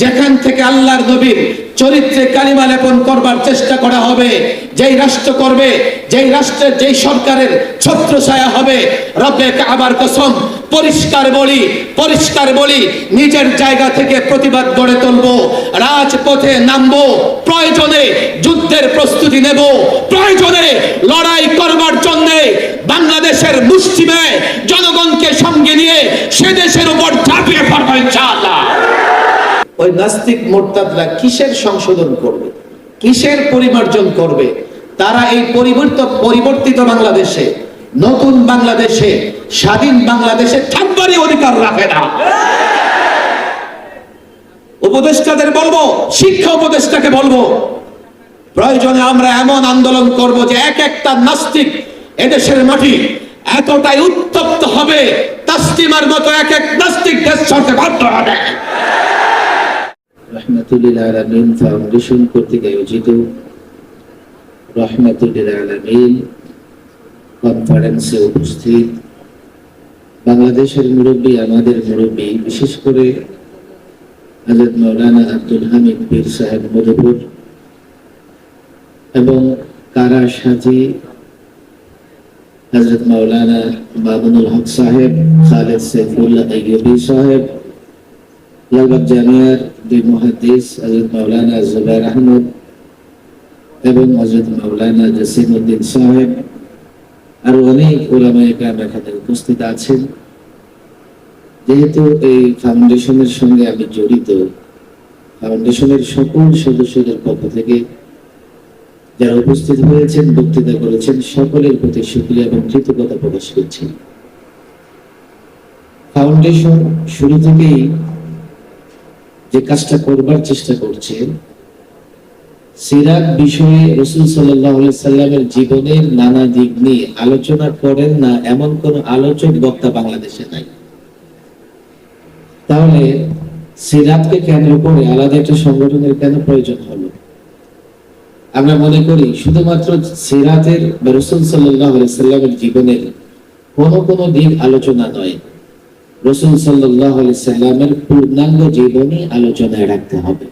যেখান থেকে আল্লাহর নবীর চরিত্রে কালিমা লেপন করবার চেষ্টা করা হবে, যেই রাষ্ট্র করবে, যেই রাষ্ট্রের যেই সরকারের ছত্রছায়া হবে, রব্বে কাবার কসম, পরিষ্কার বলি পরিষ্কার বলি, নিজের জায়গা থেকে প্রতিবাদ গড়ে তুলবো, রাজপথে নামবো, প্রয়োজনে যুদ্ধের প্রস্তুতি নেব, প্রয়োজনে লড়াই করবার জন্য বাংলাদেশের মুসলিমে জনগণকে সঙ্গে নিয়ে সে দেশের উপর ওই নাস্তিক মোরতাদরা কিসের সংশোধন করবে? কিসের পরিমার্জন করবে? তারা এই পরিবর্তিত পরিবর্তিত বাংলাদেশে, নতুন বাংলাদেশে, স্বাধীন বাংলাদেশে থাকবারই অধিকার রাখে না। উপদেষ্টাদের বলব, শিক্ষা উপদেষ্টাকে বলব, প্রয়োজনে আমরা এমন আন্দোলন করব যে এক একটা নাস্তিক এদেশের মাটি এতটাই উত্তপ্ত হবে, তাস্তিমার মতো এক এক নাস্তিক দেশ ছাড়তে বাধ্য হবে। ফাউন্ডেশন কর্তৃক আয়োজিত রহমাতুল্লিল আলমিন কনফারেন্সে উপস্থিত বাংলাদেশের মুরব্বী, আমাদের মুরব্বী, বিশেষ করে হজরত মৌলানা আব্দুল হামিদ পীর সাহেব মধুপুর এবং কারা সাজি হজরত মৌলানা বাবুল হক সাহেব, খালেদ সৈফুল্লাহ সাহেব, লালবাগ জামিয়ার দুই মহাদিস হজরত মাওলানা জুবাইর আহমদ এবং হজরত মাওলানা জসিম উদ্দিন সাহেব আরও অনেক ওলামায়ে কেরাম এখানে উপস্থিত আছেন। যেহেতু এই ফাউন্ডেশনের সঙ্গে আমি জড়িত, ফাউন্ডেশনের সকল সদস্যদের পক্ষ থেকে যারা উপস্থিত হয়েছেন, বক্তৃতা করেছেন, সকলের প্রতি শুক্রিয়া এবং কৃতজ্ঞতা প্রকাশ করছি। ফাউন্ডেশন শুরু থেকেই যে কাজটা করবার চেষ্টা করছে সিরাত বিষয়ে রসুল সাল্লামের জীবনের নানা দিক নিয়ে আলোচনা করেন না, এমন কোন আলোচক বক্তা বাংলাদেশে নাই। তাহলে সিরাতকে কেন্দ্র করে আলাদা একটা সংগঠনের কেন প্রয়োজন হলো? আমরা মনে করি শুধুমাত্র সিরাতের রসুল সাল্লামের জীবনের কোনো কোনো দিক আলোচনা নয়। রসুল সাল্লামের পূর্ণাঙ্গ জীবনী আলোচনায় রাখতে হবে।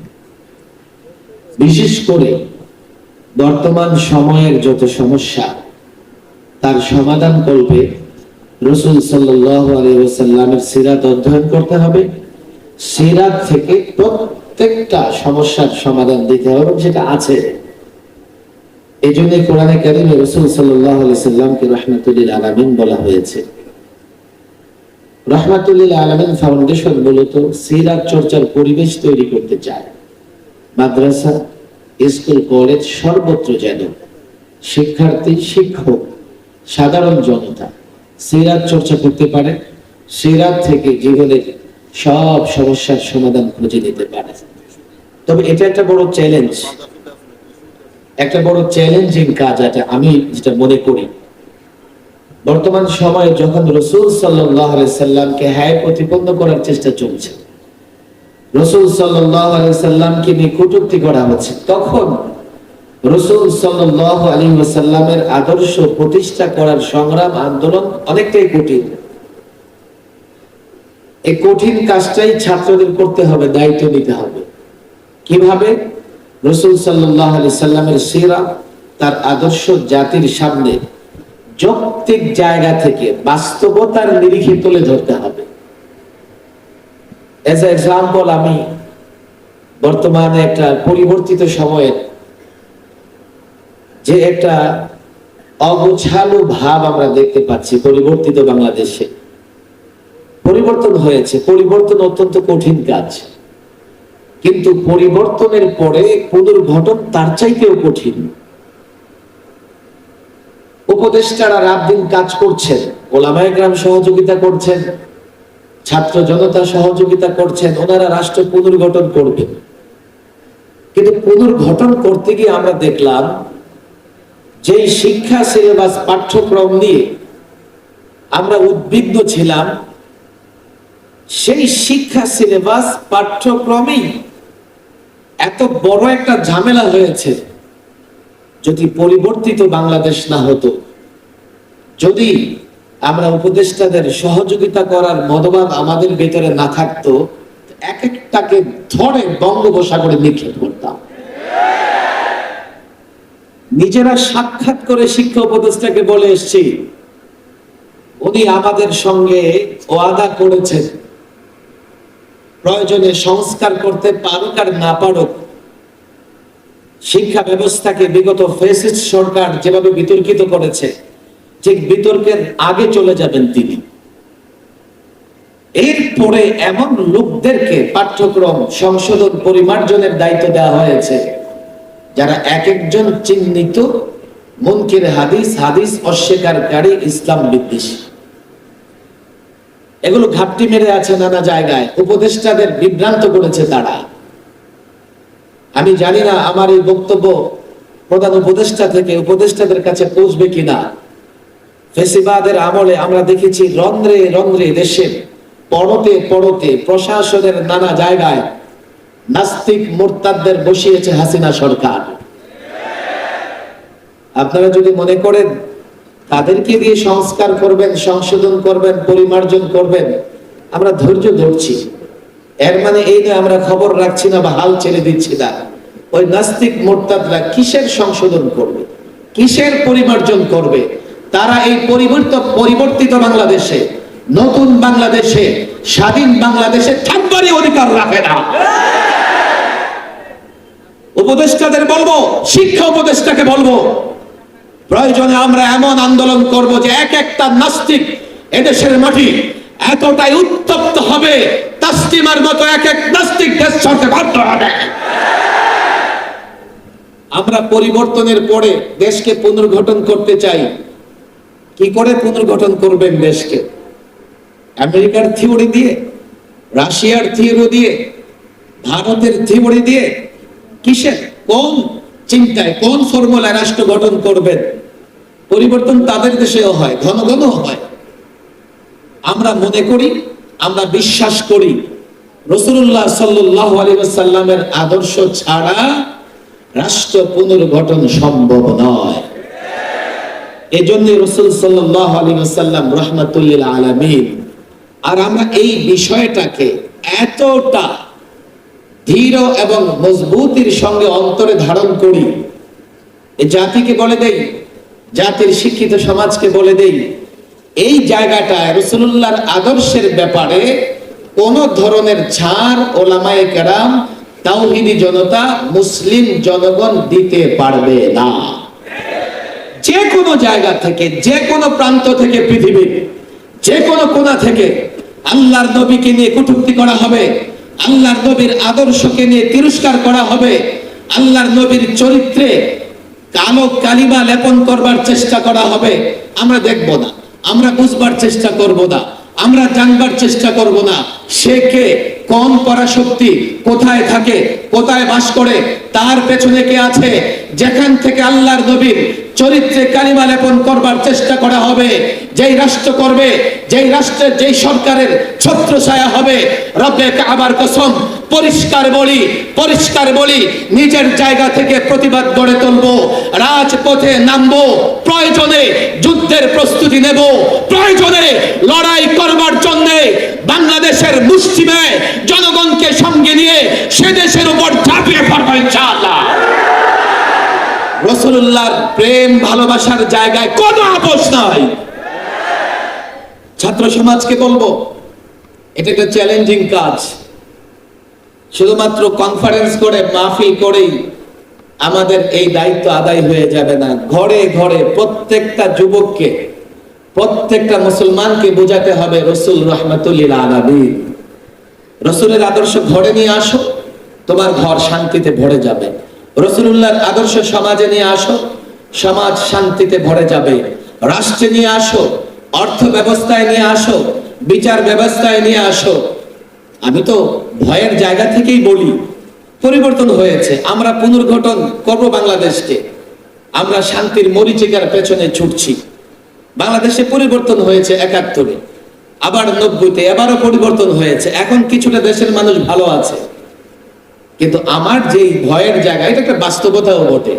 বিশেষ করে বর্তমান সময়ের যত সমস্যা, তার সমাধান করবে রসুল আলিয়াল্লামের সিরাত অধ্যয়ন করতে হবে। সিরাত থেকে প্রত্যেকটা সমস্যার সমাধান দিতে হবে সেটা আছে। এই জন্য কোরআনে কারিমে রসুল সাল্লাহ আলি সাল্লামকে রহমতুল্লিল আলামিন বলা হয়েছে। রহমাতুল্লিল আলমিন ফাউন্ডেশন মূলত সিরাত চর্চার পরিবেশ তৈরি করতে চায়। মাদ্রাসা, স্কুল কলেজ সর্বত্র যেন শিক্ষার্থী, শিক্ষক, সাধারণ জনতা সিরাত চর্চা করতে পারে সিরাত থেকে জীবনের সব সমস্যার সমাধান খুঁজে নিতে পারে। তবে এটা একটা বড় চ্যালেঞ্জ একটা বড় চ্যালেঞ্জিং কাজ এটা আমি যেটা মনে করি। বর্তমান সময়ে যখন রসুল সাল্লামকে হ্যায় প্রতিপন্ন করার চেষ্টা চলছে, রসুল সাল্লামকে নিয়ে কটুক্তি করা হচ্ছে, তখন রসুল সাল্লামের আদর্শ প্রতিষ্ঠা করার সংগ্রাম আন্দোলন অনেকটাই কঠিন। এই কঠিন কাজটাই ছাত্রদের করতে হবে, দায়িত্ব নিতে হবে। কীভাবে? রসুল সাল্লাহ আলি সাল্লামের সেরা, তার আদর্শ জাতির সামনে যৌক্তিক জায়গা থেকে বাস্তবতার নিরিখে তুলে ধরতে হবে। এজ এক্সাম্পল আমি বর্তমানে একটা পরিবর্তিত সময়ের যে একটা অগোছালো ভাব আমরা দেখতে পাচ্ছি পরিবর্তিত বাংলাদেশে। পরিবর্তন হয়েছে, পরিবর্তন অত্যন্ত কঠিন কাজ। কিন্তু পরিবর্তনের পরে পুনর্গঠন তার চাইতেও কঠিন। উপদেষ্টারা রাত দিন কাজ করছেন, ওলামায় গ্রাম সহযোগিতা করছেন, ছাত্র জনতা সহযোগিতা করছেন, ওনারা রাষ্ট্র পুনর্গঠন করবেন কিন্তু পুনর্গঠন করতে গিয়ে আমরা দেখলাম যে শিক্ষা সিলেবাস পাঠ্যক্রম নিয়ে আমরা উদ্বিগ্ন ছিলাম। সেই শিক্ষা সিলেবাস পাঠ্যক্রমেই এত বড় একটা ঝামেলা হয়েছে, যদি পরিবর্তিত বাংলাদেশ না হতো। যদি আমরা উপদেষ্টাদের সহযোগিতা করার মতবাদ আমাদের ভেতরে না থাকতো, এক একটাকে ধরে বঙ্গোপসাগরে নিক্ষেপ করতাম। নিজেরা সাক্ষাৎ করে শিক্ষা উপদেষ্টাকে বলে এসছি, উনি আমাদের সঙ্গে ওয়াদা করেছেন। প্রয়োজনে সংস্কার করতে পারুক আর না পারুক, শিক্ষা ব্যবস্থাকে বিগত ফেসিস্ট সরকার যেভাবে বিতর্কিত করেছে ঠিক বিতর্কের আগে চলে যাবেন তিনি। এরপরে এমন লোকদেরকে পাঠ্যক্রম, সংশোধন, পরিমার্জনের দায়িত্ব দেওয়া হয়েছে, যারা এক একজন চিহ্নিত মুনকির হাদিস হাদিস অস্বীকারী ইসলাম বিদ্বেষী। এগুলো ঘাপটি মেরে আছে নানা জায়গায়, উপদেষ্টাদের বিভ্রান্ত করেছে তারা। আমি জানি না আমার এই বক্তব্য প্রধান উপদেষ্টা থেকে উপদেষ্টাদের কাছে পৌঁছবে কিনা। ফেসিবাদের আমলে আমরা দেখেছি রন্ধ্রে রন্ধ্রে দেশের পড়তে পড়তে প্রশাসনের নানা জায়গায় নাস্তিক মোরতাদদের বসিয়েছে হাসিনা সরকার। আপনারা যদি মনে করেন, তাদেরকে দিয়ে সংস্কার করবেন, সংশোধন করবেন, পরিমার্জন করবেন, আমরা ধৈর্য ধরছি। এর মানে এই নয়, আমরা খবর রাখছি না বা হাল ছেড়ে দিচ্ছি না। ওই নাস্তিক মোরতাদরা কিসের সংশোধন করবে? কিসের পরিমার্জন করবে? তারা এই পরিবর্তিত পরিবর্তিত বাংলাদেশে, নতুন বাংলাদেশে, স্বাধীন বাংলাদেশে থাকবারই অধিকার রাখে না। উপদেষ্টাদের বলব, শিক্ষা উপদেষ্টাকে বলব, প্রয়োজনে আমরা এমন আন্দোলন করব যে এক একটা নাস্তিক এদেশের মাটি এতটাই উত্তপ্ত হবে তাস্তিমার মতো এক এক নাস্তিক দেশ ছাড়তে বাধ্য হবে। আমরা পরিবর্তনের পরে দেশকে পুনর্গঠন করতে চাই। কি করে পুনর্গঠন করবেন দেশকে? আমেরিকার থিওরি দিয়ে, রাশিয়ার থিওরি দিয়ে, ভারতের থিওরি দিয়ে কিসের কোন চিন্তায়, কোন ফর্মুলায় রাষ্ট্র গঠন করবেন? পরিবর্তন তাদের দেশেও হয়, ঘন ঘন হয়। আমরা মনে করি, আমরা বিশ্বাস করি রসুল্লাহ সাল্লাহ আলিবাসাল্লামের আদর্শ ছাড়া রাষ্ট্র পুনর্গঠন সম্ভব নয়। এজন্য রসুল সাল্লাহ আলিবাসাল্লাম রহমতুল্লিল আলমিন, আর আমরা এই বিষয়টাকে এতটা ধীর এবং মজবুতির সঙ্গে অন্তরে ধারণ করি। এই জাতিকে বলে দেই, জাতির শিক্ষিত সমাজকে বলে দেই, এই জায়গাটায় রসুল্লাহর আদর্শের ব্যাপারে কোন ধরনের ছাড় ওলামায়ে কেরাম, তাওহিদি জনতা, মুসলিম জনগণ দিতে পারবে না। জায়গা থেকে, যে কোনো প্রান্ত থেকে পৃথিবীর যে কোনো কোণা থেকে আল্লাহর নবীকে নিয়ে কটূক্তি করা হবে, আল্লাহর নবীর আদর্শকে নিয়ে তিরস্কার করা হবে, আল্লাহর নবীর চরিত্রে কালো কালিমা লেপন করবার চেষ্টা করা হবে, আমরা দেখব না, আমরা বুঝবার চেষ্টা করব না, আমরা জানবার চেষ্টা করব না, সে কে কোন পরাশক্তি কোথায় থাকে, কোথায় বাস করে, তার পেছনে কে আছে, যেখান থেকে আল্লাহর নবীর চরিত্রে কালিমা লেপন করবার চেষ্টা করা হবে। যেই রাষ্ট্র করবে, যেই রাষ্ট্রের যেই সরকারের ছত্র ছায়া হবে, রব্বে কাবার কসম, পরিষ্কার বলি পরিষ্কার বলি, নিজের জায়গা থেকে প্রতিবাদ গড়ে তুলবো, রাজপথে নামবো, প্রয়োজনে যুদ্ধের প্রস্তুতি নেব, প্রয়োজনে লড়াই করবার জন্য বাংলাদেশের মুসলিমে জনগণকে সঙ্গে নিয়ে সে দেশের উপর ঝাঁপিয়ে পড়ব ইনশাআল্লাহ। রসুল্লাহর প্রেম, ভালোবাসার জায়গায় কোনো আপোষ নাই। ছাত্র সমাজকে বলব, এটা একটা চ্যালেঞ্জিং কাজ। শুধুমাত্র কনফারেন্স করে, মাহফিল করেই আমাদের এই দায়িত্ব আদায় হয়ে যাবে না। ঘরে ঘরে প্রত্যেকটা যুবককে, প্রত্যেকটা মুসলমানকে বোঝাতে হবে, রসুল রহমতুল্লিল আলামিন। রসুলের আদর্শ ঘরে নিয়ে আসো, তোমার ঘর শান্তিতে ভরে যাবে। রসুল্লাহর আদর্শ সমাজে নিয়ে আসো, সমাজ শান্তিতে ভরে যাবে। রাষ্ট্রে নিয়ে আসো, অর্থ ব্যবস্থায় নিয়ে আসো, বিচার ব্যবস্থায় নিয়ে আসো। আমি তো ভয়ের জায়গা থেকেই বলি, পরিবর্তন হয়েছে, আমরা পুনর্গঠন করব বাংলাদেশকে। আমরা শান্তির মরিচিকার পেছনে ছুটছি। বাংলাদেশে পরিবর্তন হয়েছে একাত্তরে। আবার নব্বইতে এবারও পরিবর্তন হয়েছে। এখন কিছুটা দেশের মানুষ ভালো আছে। কিন্তু আমার যেই ভয়ের জায়গা, এটা একটা বাস্তবতাও বটে।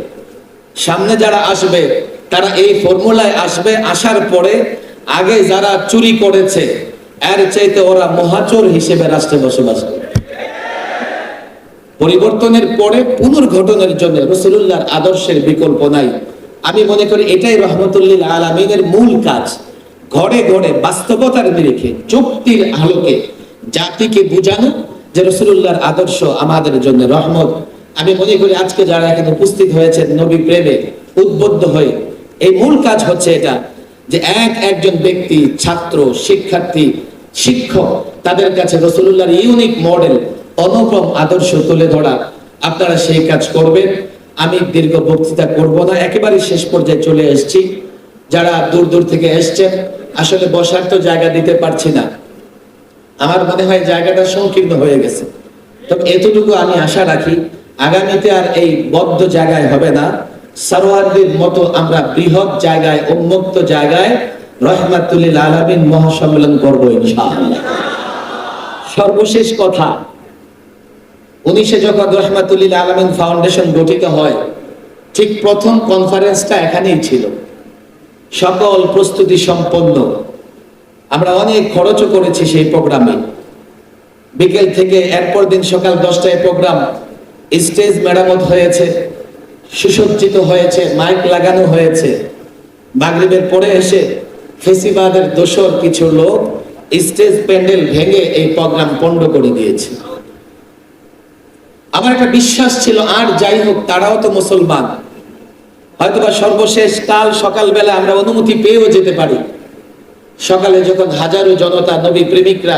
সামনে যারা আসবে, তারা এই ফর্মুলায় আসবে, আসার পরে আগে যারা চুরি করেছে, এর চাইতে ওরা মহাচোর হিসেবে রাষ্ট্রে বসবাস করে। পরিবর্তনের পরে পুনর্গঠনের জন্য রসুল্লাহর আদর্শের বিকল্প নাই। আমি মনে করি এটাই রহমতুল্লিল আলমিনের মূল কাজ। ঘরে ঘরে বাস্তবতার নিরিখে চুক্তির আলোকে জাতিকে বুঝানো যে রসুল্লাহর আদর্শ আমাদের জন্য রহমত। আমি মনে করি আজকে যারা এখানে উপস্থিত হয়েছেন নবী প্রেমে উদ্বুদ্ধ হয়ে, এই মূল কাজ হচ্ছে এটা যে এক একজন ব্যক্তি, ছাত্র, শিক্ষার্থী, শিক্ষক, তাদের কাছে রসুল্লাহর ইউনিক মডেল অনুপম আদর্শ তুলে ধরা। আপনারা সেই কাজ করবেন। আমি দীর্ঘ বক্তৃতা করব না, একেবারে শেষ পর্যায়ে চলে এসেছি। যারা দূর দূর থেকে এসছেন, আসলে বসার তো জায়গা দিতে পারছি না। আমার মনে হয় জায়গাটা সংকীর্ণ হয়ে গেছে। তবে এতটুকু আমি আশা রাখি, আগামীতে আর এই বদ্ধ জায়গায় হবে না। সারোয়ারদের মতো আমরা বৃহৎ জায়গায়, উন্মুক্ত জায়গায় রহমাতুল্লিল আলমিন মহাসম্মেলন করব সর্বশেষ কথা, উনিশে যখন রহমাতুল্লিল আলমিন ফাউন্ডেশন গঠিত হয়, ঠিক প্রথম কনফারেন্সটা এখানেই ছিল। সকল প্রস্তুতি সম্পন্ন। আমরা অনেক খরচও করেছি সেই প্রোগ্রামে। বিকেল থেকে এরপর দিন সকাল দশটায় প্রোগ্রাম। স্টেজ মেরামত হয়েছে, সুসজ্জিত হয়েছে, মাইক লাগানো হয়েছে। মাগরিবের পরে এসে ফেসিবাদের দোষর কিছু লোক স্টেজ প্যান্ডেল ভেঙে এই প্রোগ্রাম পণ্ড করে দিয়েছে। আমার একটা বিশ্বাস ছিল, আর যাই হোক, তারাও তো মুসলমান। হয়তোবা সর্বশেষ কাল সকালবেলা আমরা অনুমতি পেয়েও যেতে পারি। সকালে যখন হাজারো জনতা নবী প্রেমিকরা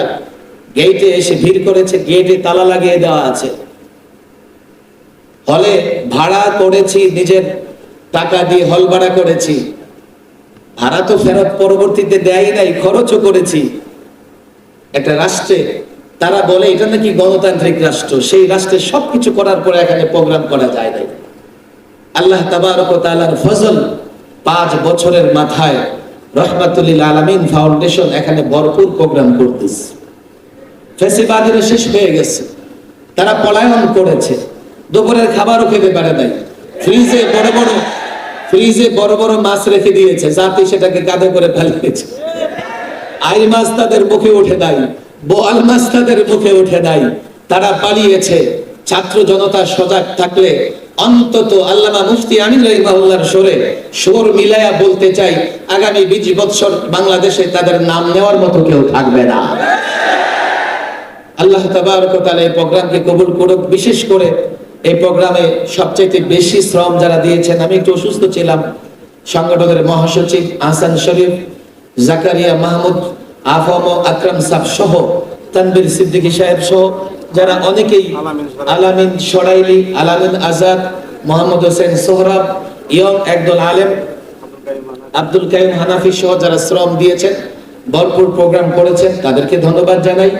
গেটে এসে ভিড় করেছে গেটে তালা লাগিয়ে দেওয়া আছে। হলে ভাড়া করেছি, নিজের টাকা দিয়ে হল ভাড়া করেছি। ভাড়া তো ফেরত পরবর্তীতে দেয় নাই, খরচও করেছি। একটা রাষ্ট্রে তারা বলে, এটা নাকি গণতান্ত্রিক রাষ্ট্র, সেই রাষ্ট্রে সবকিছু করার পরে এখানে প্রোগ্রাম করা যায় নাই। আল্লাহ তাআলার ফজল পাঁচ বছরের মাথায় রহমাতুল্লিল আলামিন ফাউন্ডেশন এখানে ভরপুর প্রোগ্রাম করতেছে। শেষ হয়ে গেছে। তারা পলায়ন করেছে। দুপুরের খাবারও খেতে পারে নাই। ফ্রিজে বড় বড়, ফ্রিজে বড় বড় মাছ রেখে দিয়েছে। জাতি সেটাকে কাঁধে করে ফেলিয়েছে আই মাছ তাদের মুখে উঠে নাই। বোয়াল মাছ তাদের মুখে উঠে নাই। তারা পালিয়েছে। ছাত্র জনতা সজাগ থাকলে অন্তত আল্লামা মুফতি আমিন রহিমাহুল্লাহর সরে সুর মিলায়া বলতে চাই, আগামী বিশ বৎসর বাংলাদেশে তাদের নাম নেওয়ার মতো কেউ থাকবে না। আল্লাহ তাবারক ওয়া তাআলা এই প্রোগ্রামকে কবুল করুক। বিশেষ করে এই প্রোগ্রামে সবচেয়ে বেশি শ্রম যারা দিয়েছেন, আমি একটু অসুস্থ ছিলাম, সংগঠনের মহাসচিব আহসান শরীফ, জাকারিয়া মাহমুদ, আফম আকরাম সাহ সহ তানবীর সিদ্দিকী সাহেব সহ যারা অনেকেই আলামিন সরাইলি, আলামিন আজাদ, মোহাম্মদ হোসেন সোহরাব, ইয়ং একদল আলেম, আব্দুল কাইম হানাফি সহ যারা শ্রম দিয়েছেন, ভরপুর প্রোগ্রাম করেছেন, তাদেরকে ধন্যবাদ জানাই।